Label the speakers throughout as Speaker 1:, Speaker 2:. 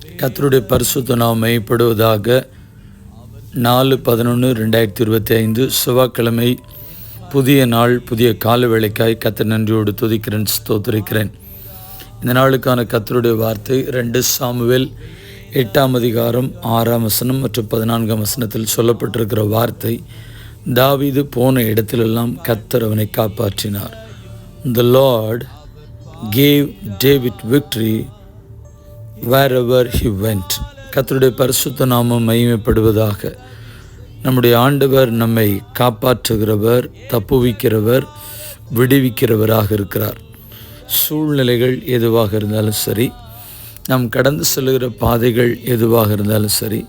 Speaker 1: கத்தருடைய பரிசுத்த நாம் மெய்ப்படுவதாக நாலு பதினொன்று ரெண்டாயிரத்தி இருபத்தி ஐந்து செவ்வாய்க்கிழமை புதிய நாள் புதிய கால வேலைக்காய் கத்தர் நன்றியோடு துதிக்கிறேன் ஸ்தோத்திருக்கிறேன். இந்த நாளுக்கான கத்தருடைய வார்த்தை ரெண்டு சாமுவேல் எட்டாம் அதிகாரம் ஆறாம் வசனம் மற்றும் பதினான்காம் வசனத்தில் சொல்லப்பட்டிருக்கிற வார்த்தை தாவிது போன இடத்திலெல்லாம் கத்தர் அவனை காப்பாற்றினார். The Lord gave David victory wherever he went கத்தருடைய பரிசுத்த நாமம் மையமைப்படுவதாக நம்முடைய ஆண்டவர் நம்மை காப்பாற்றுகிறவர் தப்புவிக்கிறவர் விடுவிக்கிறவராக இருக்கிறார். சூழ்நிலைகள் எதுவாக இருந்தாலும் சரி நாம் கடந்து செல்கிற பாதைகள் எதுவாக இருந்தாலும் சரி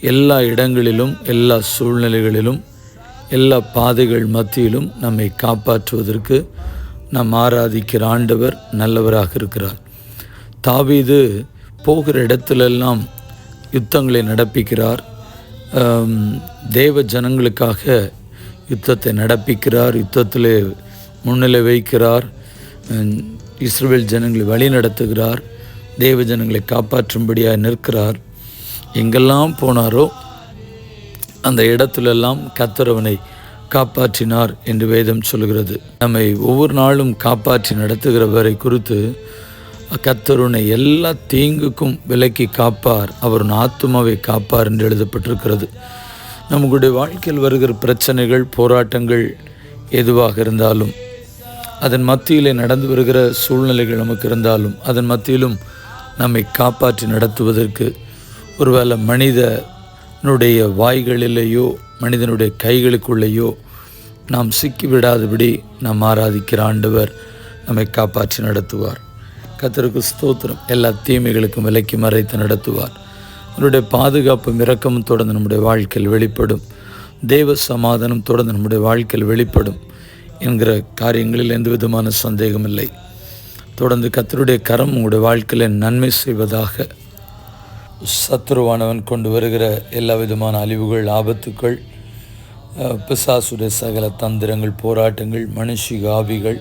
Speaker 1: எல்லா இடங்களிலும் எல்லா சூழ்நிலைகளிலும் எல்லா பாதைகள் மத்தியிலும் நம்மை காப்பாற்றுவதற்கு நாம் ஆராதிக்கிற ஆண்டவர் நல்லவராக இருக்கிறார். தாவீது போகிற இடத்துலெல்லாம் யுத்தங்களை நடப்பிக்கிறார். தேவ ஜனங்களுக்காக யுத்தத்தை நடப்பிக்கிறார் யுத்தத்தில் முன்னிலை வைக்கிறார் இஸ்ரேல் ஜனங்களை வழி நடத்துகிறார் தேவ ஜனங்களை காப்பாற்றும்படியாக நிற்கிறார். எங்கெல்லாம் போனாரோ அந்த இடத்துலெல்லாம் கத்தரவனை காப்பாற்றினார் என்று வேதம் சொல்கிறது. நம்மை ஒவ்வொரு நாளும் காப்பாற்றி நடத்துகிறவரை குறித்து கத்தருனை எல்லா தீங்குக்கும் விலக்கி காப்பார். அவர் ஆத்மாவை ஆத்துமாவை காப்பார் என்று எழுதப்பட்டிருக்கிறது. நம்முடைய வாழ்க்கையில் வருகிற பிரச்சனைகள் போராட்டங்கள் எதுவாக இருந்தாலும் அதன் மத்தியிலே நடந்து வருகிற சூழ்நிலைகள் நமக்கு இருந்தாலும் அதன் மத்தியிலும் நம்மை காப்பாற்றி நடத்துவதற்கு ஒருவேளை மனிதனுடைய வாய்களிலேயோ மனிதனுடைய கைகளுக்குள்ளேயோ நாம் சிக்கிவிடாதபடி நாம் ஆராதிக்கிற ஆண்டவர் நம்மை காப்பாற்றி நடத்துவார். கத்தருக்கு ஸ்தோத்திரம். எல்லா தீமைகளுக்கும் விலக்கி மறைத்து நடத்துவார். அவருடைய பாதுகாப்பும் இரக்கமும் தொடர்ந்து நம்முடைய வாழ்க்கையில் வெளிப்படும். தெய்வ சமாதானம் தொடர்ந்து நம்முடைய வாழ்க்கையில் வெளிப்படும் என்கிற காரியங்களில் எந்த விதமான சந்தேகம் இல்லை. தொடர்ந்து கத்தருடைய கரம் உங்களுடைய வாழ்க்கையில் நன்மை செய்வதாக சத்துருவானவன் கொண்டு வருகிற எல்லா விதமான அழிவுகள் ஆபத்துக்கள் பிசாசுடைய சகல தந்திரங்கள் போராட்டங்கள் மனுஷிக ஆவிகள்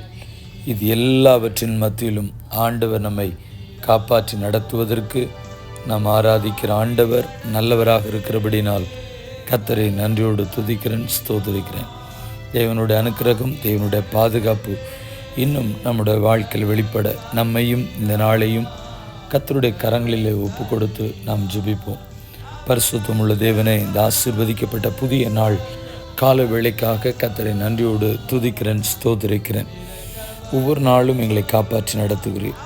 Speaker 1: இது எல்லாவற்றின் மத்தியிலும் ஆண்டவர் நம்மை காப்பாற்றி நடத்துவதற்கு நாம் ஆராதிக்கிற ஆண்டவர் நல்லவராக இருக்கிறபடினால் கத்தரை நன்றியோடு துதிக்கிறேன் ஸ்தோதரிக்கிறேன் தேவனுடைய அனுக்கிரகம் தேவனுடைய பாதுகாப்பு இன்னும் நம்முடைய வாழ்க்கையில் வெளிப்பட நம்மையும் இந்த நாளையும் கத்தருடைய கரங்களிலே ஒப்பு கொடுத்து நாம் ஜெபிப்போம். பரிசுத்தமுள்ள தேவனை இந்த ஆசீர்வதிக்கப்பட்ட புதிய நாள் கால வேளைக்காக கத்தரை நன்றியோடு துதிக்கிறேன் ஸ்தோதரிக்கிறேன் ஒவ்வொரு நாளும் எங்களை காப்பாற்றி நடத்துகிறீர்.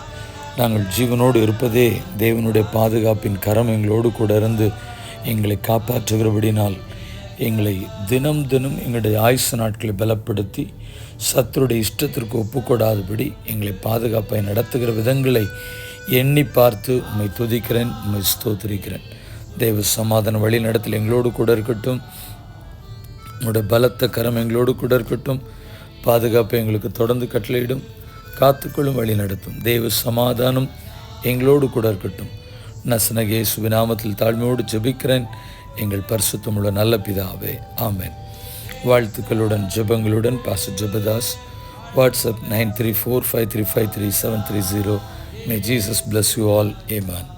Speaker 1: நாங்கள் ஜீவனோடு இருப்பதே தேவனுடைய பாதுகாப்பின் கரம். எங்களோடு கூட இருந்து எங்களை காப்பாற்றுகிறபடினால் எங்களை தினம் தினம் எங்களுடைய ஆயுசு நாட்களை பலப்படுத்தி சத்துருடைய இஷ்டத்திற்கு ஒப்புக்கொடாதபடி எங்களை பாதுகாப்பை நடத்துகிற விதங்களை எண்ணி பார்த்து உண்மை துதிக்கிறேன் உண்மை ஸ்தோத்திரிக்கிறேன். தேவ சமாதான வழி நடத்தல் எங்களோடு கூட இருக்கட்டும். உங்களுடைய பலத்த கரம் எங்களோடு கூட இருக்கட்டும். பாதுகாப்பை எங்களுக்கு தொடர்ந்து கட்டளையிடும் காத்துக்கொள்ளும் வழி நடத்தும் தெய்வ சமாதானம் எங்களோடு கூட இருக்கட்டும். நசனகே சுபிநாமத்தில் தாழ்மையோடு ஜெபிக்கிறேன். எங்கள் பரிசுத்தமுள்ள நல்ல பிதாவே ஆமேன். வாழ்த்துக்களுடன் ஜெபங்களுடன் பாச Jebadas. WhatsApp nine three four five three five three seven three zero. May Jesus bless you all amen